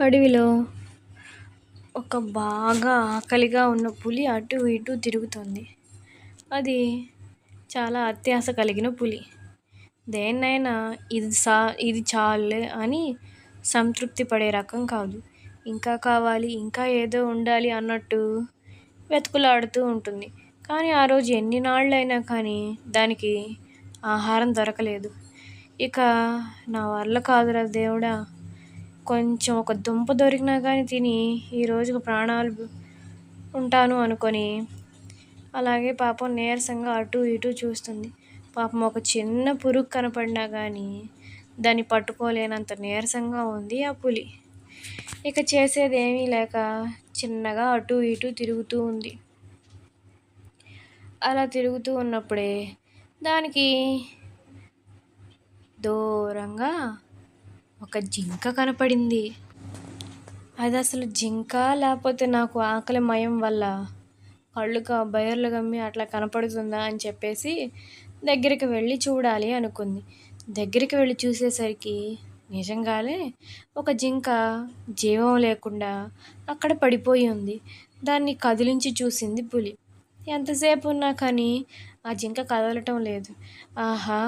అడవిలో ఒక బాగా ఆకలిగా ఉన్న పులి అటు ఇటు తిరుగుతుంది. అది చాలా అత్యాశ కలిగిన పులి. దేన్నైనా ఇది సా ఇది చాలే అని సంతృప్తి పడే రకం కాదు. ఇంకా కావాలి ఇంకా ఏదో ఉండాలి అన్నట్టు వెతుకులాడుతూ ఉంటుంది. కానీ ఆ రోజు ఎన్ని నాళ్ళైనా కానీ దానికి ఆహారం దొరకలేదు. ఇక నా వల్ల కాదురా దేవుడా కొంచెం ఒక దుంప దొరికినా కానీ తిని ఈ రోజుకు ప్రాణాలు ఉంటాను అనుకొని అలాగే పాపం నీరసంగా అటు ఇటు చూస్తుంది. పాపం ఒక చిన్న పురుగు కనపడినా కానీ దాన్ని పట్టుకోలేనంత నీరసంగా ఉంది ఆ పులి. ఇక చేసేది ఏమీ లేక చిన్నగా అటు ఇటు తిరుగుతూ ఉంది. అలా తిరుగుతూ ఉన్నప్పుడే దానికి దూరంగా ఒక జింక కనపడింది. అది అసలు జింక? లేకపోతే నాకు ఆకలి మయం వల్ల? కళ్ళు బయర్లు గమ్మి అట్లా కనపడుతుందా అని చెప్పేసి దగ్గరికి వెళ్ళి చూడాలి అనుకుంది. దగ్గరికి వెళ్ళి చూసేసరికి నిజంగానే ఒక జింక జీవం లేకుండా అక్కడ పడిపోయి ఉంది. దాన్ని కదిలించి చూసింది పులి. ఎంతసేపు ఉన్నా కానీ ఆ జింక కదలటం లేదు. ఆహా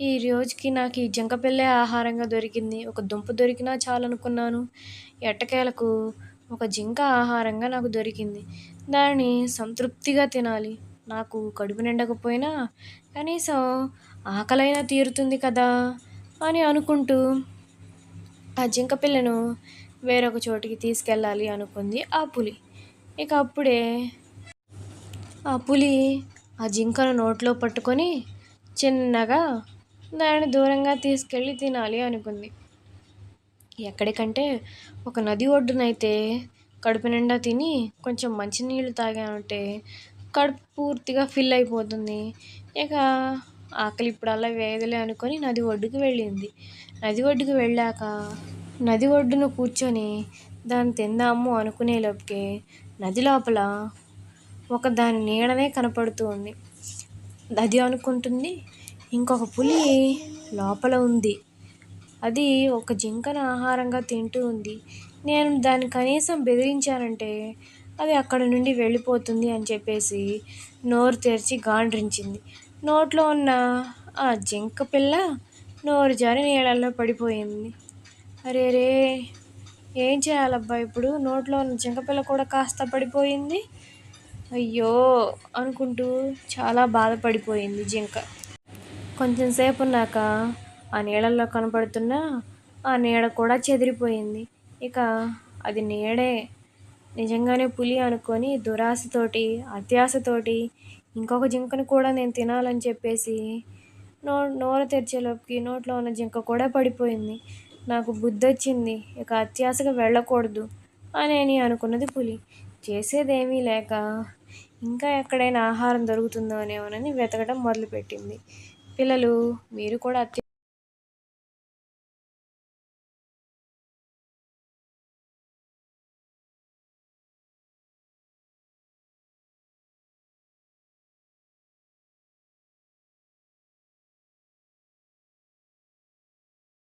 ఈ రోజుకి నాకు ఈ జింకపిల్లే ఆహారంగా దొరికింది. ఒక దుంప దొరికినా చాలనుకున్నాను. ఎట్టకేలకు ఒక జింక ఆహారంగా నాకు దొరికింది. దాన్ని సంతృప్తిగా తినాలి. నాకు కడుపు నిండకపోయినా కనీసం ఆకలైనా తీరుతుంది కదా అని అనుకుంటూ ఆ జింక పిల్లను వేరొక చోటికి తీసుకెళ్ళాలి అనుకుంది ఆ పులి. ఇక అప్పుడే ఆ పులి ఆ జింకను నోట్లో పట్టుకొని చిన్నగా దానిని దూరంగా తీసుకెళ్ళి తినాలి అనుకుంది. ఎక్కడికంటే ఒక నది ఒడ్డునైతే కడుపు నిండా తిని కొంచెం మంచినీళ్ళు తాగామంటే కడుపు పూర్తిగా ఫిల్ అయిపోతుంది. ఇక ఆకలి ఇప్పుడు అలా వేయదులే అనుకొని నది ఒడ్డుకు వెళ్ళింది. నది ఒడ్డుకు వెళ్ళాక నది ఒడ్డున కూర్చొని దాన్ని తిందాము అనుకునే లోపుకే నది లోపల ఒక దాని నీడనే కనపడుతూ ఉంది. అది అనుకుంటుంది ఇంకొక పులి లోపల ఉంది. అది ఒక జింకను ఆహారంగా తింటూ ఉంది. నేను దాన్ని కనీసం బెదిరించానంటే అది అక్కడ నుండి వెళ్ళిపోతుంది అని చెప్పేసి నోరు తెరిచి గాండ్రించింది. నోట్లో ఉన్న ఆ జింక పిల్ల నోరు జారి నీళ్ళల్లో పడిపోయింది. అరే రే ఏం చేయాలబ్బా ఇప్పుడు? నోట్లో ఉన్న జింకపిల్ల కూడా కాస్త పడిపోయింది? అయ్యో అనుకుంటూ చాలా బాధపడిపోయింది జింక. కొంచెం సేపు ఉన్నాక ఆ నీళ్ళల్లో కనపడుతున్న ఆ నీడ కూడా చెదిరిపోయింది. ఇక అది నీడే. నిజంగానే పులి అనుకొని దురాశతోటి అత్యాశతోటి ఇంకొక జింకను కూడా నేను తినాలని చెప్పేసి నో నోరు తెరిచేలోకి నోట్లో ఉన్న జింక కూడా పడిపోయింది. నాకు బుద్ధి వచ్చింది ఇక అత్యాశగా వెళ్ళకూడదు అని అనుకున్నది పులి. చేసేదేమీ లేక ఇంకా ఎక్కడైనా ఆహారం దొరుకుతుందో అనేమోనని వెతకడం మొదలుపెట్టింది. పిల్లలు మీరు కూడా అత్య